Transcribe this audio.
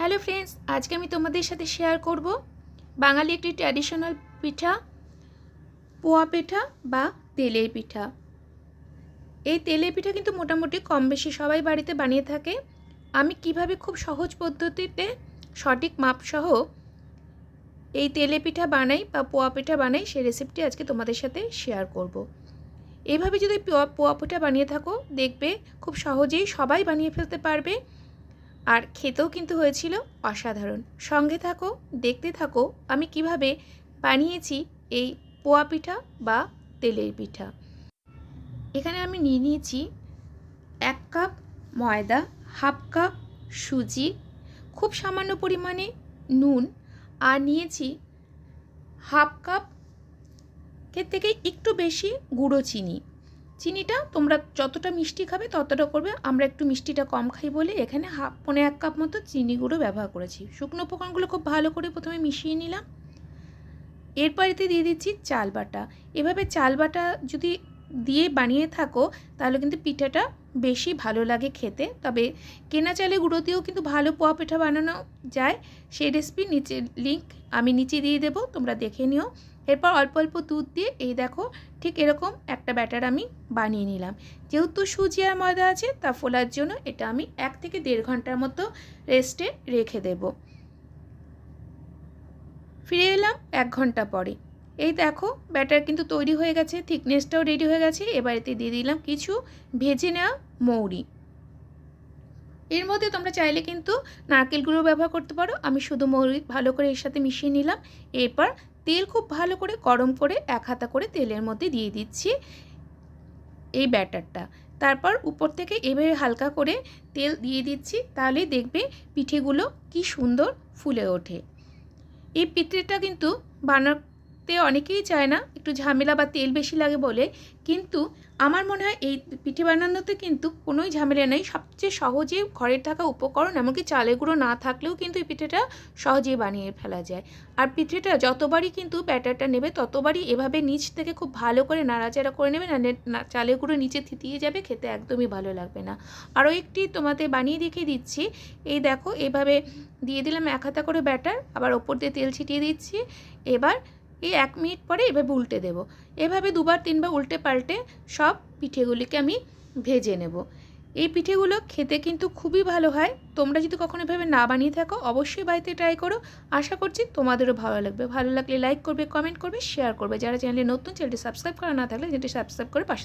Hello friends আজকে আমি তোমাদের সাথে শেয়ার করব বাঙালি একটি ট্র্যাডিশনাল পিঠা, পোয়া পিঠা বা তেলের পিঠা। এই তেলের পিঠা কিন্তু মোটামুটি কম বেশি সবাই বাড়িতে বানিয়ে থাকে। আমি কীভাবে খুব সহজ পদ্ধতিতে সঠিক মাপসহ এই তেলে পিঠা বানাই বা পোয়া পিঠা বানাই সেই রেসিপিটি আজকে তোমাদের সাথে শেয়ার করব। এইভাবে যদি পোয়া পোয়া পিঠা বানিয়ে থাকো, দেখবে খুব সহজেই সবাই বানিয়ে ফেলতে পারবে। আর খেতেও কিন্তু হয়েছিল অসাধারণ। সঙ্গে থাকো, দেখতে থাকো, আমি কীভাবে বানিয়েছি এই পোয়া পিঠা বা তেলের পিঠা। এখানে আমি নিয়ে নিয়েছি এক কাপ ময়দা, হাফ কাপ সুজি, খুব সামান্য পরিমাণে নুন আর নিয়েছি হাফ কাপ এর থেকে একটু বেশি গুঁড়ো চিনি। চিনিটা তোমরা যতটা মিষ্টি খাবে ততটা করবে। আমরা একটু মিষ্টিটা কম খাই বলে এখানে হাফ, পনে এক কাপ মতো চিনি গুঁড়ো ব্যবহার করেছি। শুকনো উপকরণগুলো খুব ভালো করে প্রথমে মিশিয়ে নিলাম। এরপর এতে দিয়ে দিচ্ছি চাল বাটা। এভাবে চাল বাটা যদি দিয়ে বানিয়ে থাকো, তাহলে কিন্তু পিঠাটা বেশি ভালো লাগে খেতে। তবে কেনা চালে গুঁড়ো দিয়েও কিন্তু ভালো পোয়া পিঠা বানানো যায়। সেই রেসিপি নিচে লিঙ্ক আমি নিচে দিয়ে দেবো, তোমরা দেখে নিও। এরপর অল্প অল্প দুধ দিয়ে এই দেখো ঠিক এরকম একটা ব্যাটার আমি বানিয়ে নিলাম। যেহেতু সুজি আর ময়দা আছে, তা ফোলার জন্য এটা আমি এক থেকে দেড় ঘণ্টার মতো রেস্টে রেখে দেব। ফিরে এলাম এক ঘণ্টা পরে। এই দেখো ব্যাটার কিন্তু তৈরি হয়ে গেছে, থিকনেসটাও রেডি হয়ে গেছে। এবার এতে দিয়ে দিলাম কিছু ভেজে নেওয়া মৌরি। এর মধ্যে তোমরা চাইলে কিন্তু নারকেল গুঁড়ো ব্যবহার করতে পারো। আমি শুধু মৌরি ভালো করে এর সাথে মিশিয়ে নিলাম। এরপর তেল খুব ভালো করে গরম করে এক হাতা করে তেলের মধ্যে দিয়ে দিচ্ছি এই ব্যাটারটা। তারপর উপর থেকে এভাবে হালকা করে তেল দিয়ে দিচ্ছি তাহলে দেখবে পিঠেগুলো কি সুন্দর ফুলে ওঠে। এই পিঠেটা কিন্তু বানাতে অনেকেই চায় না একটু ঝামেলা বা তেল বেশি লাগে বলে। কিন্তু আমার মনে হয় এই পিঠে বানানোতে কিন্তু কোনোই ঝামেলা নেই। সবচেয়ে সহজে ঘরের থাকা উপকরণ এমনকি চালের গুঁড়ো না থাকলেও কিন্তু এই পিঠেটা সহজেই বানিয়ে ফেলা যায়। আর পিঠেটা যতবারই কিন্তু ব্যাটারটা নেবে, ততবারই এভাবে নিচ থেকে খুব ভালো করে নাড়াচাড়া করে নেবে, না চালের গুঁড়ো নিচে থিতিয়ে যাবে, খেতে একদমই ভালো লাগবে না। আরও একটি তোমাদের বানিয়ে দেখিয়ে দিচ্ছি। এই দেখো, এভাবে দিয়ে দিলাম এক হাতা করে ব্যাটার, আবার ওপর দিয়ে তেল ছিটিয়ে দিচ্ছি। এবার এই এক মিনিট পরে এভাবে উল্টে দেব। এভাবে দুবার, তিনবার উল্টে পাল্টে সব পিঠেগুলিকে আমি ভেজে নেব। এই পিঠেগুলো খেতে কিন্তু খুবই ভালো হয়। তোমরা যদি কখনো এভাবে না বানিয়ে থাকো, অবশ্যই বাড়িতে ট্রাই করো। আশা করছি তোমাদেরও ভালো লাগবে। ভালো লাগলে লাইক করবে কমেন্ট করবে শেয়ার করবে। যারা চ্যানেলে নতুন চ্যানেলটি সাবস্ক্রাইব করা না থাকলে চ্যানেলটি সাবস্ক্রাইব করে পাশে